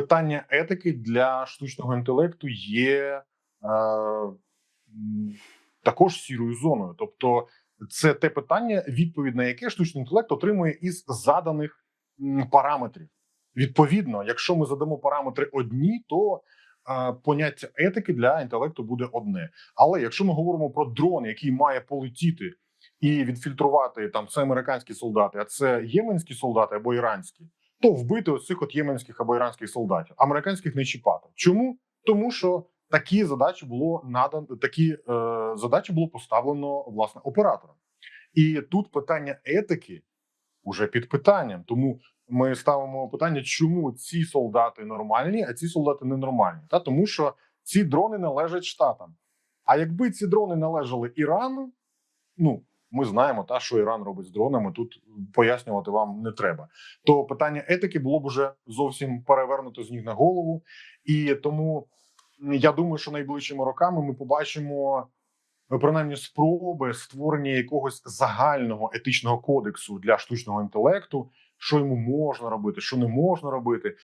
питання етики для штучного інтелекту є е, також сірою зоною. Тобто, це те питання, відповідь на яке штучний інтелект отримує із заданих параметрів. Відповідно, якщо ми задамо параметри одні, то е, поняття етики для інтелекту буде одне. Але якщо ми говоримо про дрон, який має полетіти і відфільтрувати там це американські солдати, а це єменські солдати або іранські, то вбити ось цих от єменських або іранських солдатів, американських не чіпати. Чому? Тому що такі задачі було надано, такі е, задачі було поставлено власне оператором. І тут питання етики уже під питанням. Тому ми ставимо питання, чому ці солдати нормальні, а ці солдати ненормальні. Та тому, що ці дрони належать штатам. А якби ці дрони належали Ірану, ну ми знаємо, та що Іран робить з дронами. Тут пояснювати вам не треба. То питання етики було б уже зовсім перевернуто з ніг на голову, і тому я думаю, що найближчими роками ми побачимо ну, принаймні спроби створення якогось загального етичного кодексу для штучного інтелекту, що йому можна робити, що не можна робити,